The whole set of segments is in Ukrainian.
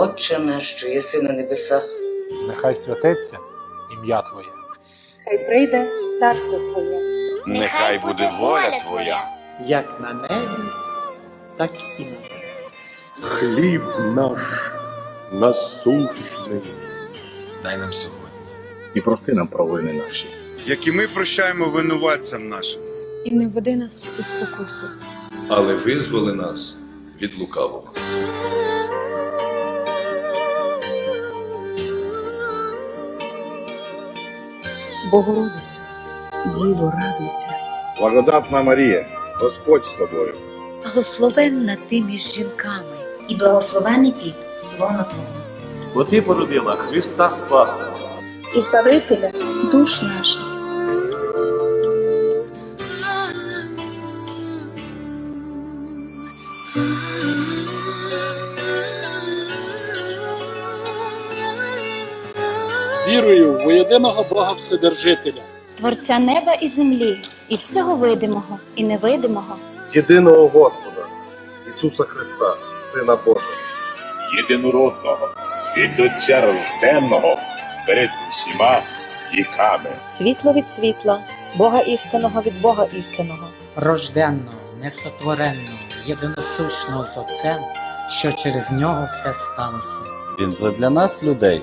Отче наш, що єси на небесах, Нехай святиться ім'я Твоє. Хай прийде царство Твоє. Нехай буде воля Твоя. як на небі, так і на землі. Хліб наш насущний. Дай нам сьогодні. І прости нам провини наші. Як і ми прощаємо винуватцям нашим. І не введи нас у спокусу. але визволи нас від лукавого. Богородице, діло радуйся. Благодатна Марія, Господь з тобою. Благословенна ти між жінками, і благословений під лона Твого. Бо ти породила Христа Спаса. І Збавителя душ наших. Вірую в єдиного Бога Вседержителя, Творця неба і землі, і всього видимого і невидимого. Єдиного Господа, Ісуса Христа, Сина Божого. Єдинородного, від Отця рожденного, перед усіма віками. Світло від світла, Бога істинного від Бога істинного. рожденного, несотвореного, єдиносущного з Отцем, що через нього все сталося. Він задля нас, людей,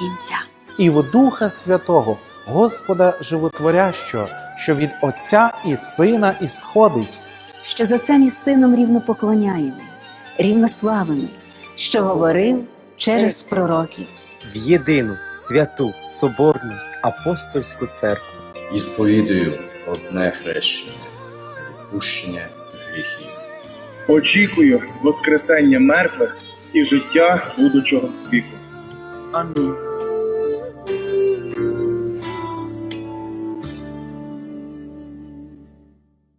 кінця. і в Духа Святого, Господа Животворящого, що від Отця і Сина ісходить, Що за цим і сином рівно поклоняємо, рівно славимо, що говорив через пророків. в єдину святу Соборну апостольську церкву. І сповідую одне хрещення, відпущення гріхів. Очікую Воскресення мертвих і життя будучого віку. Amen.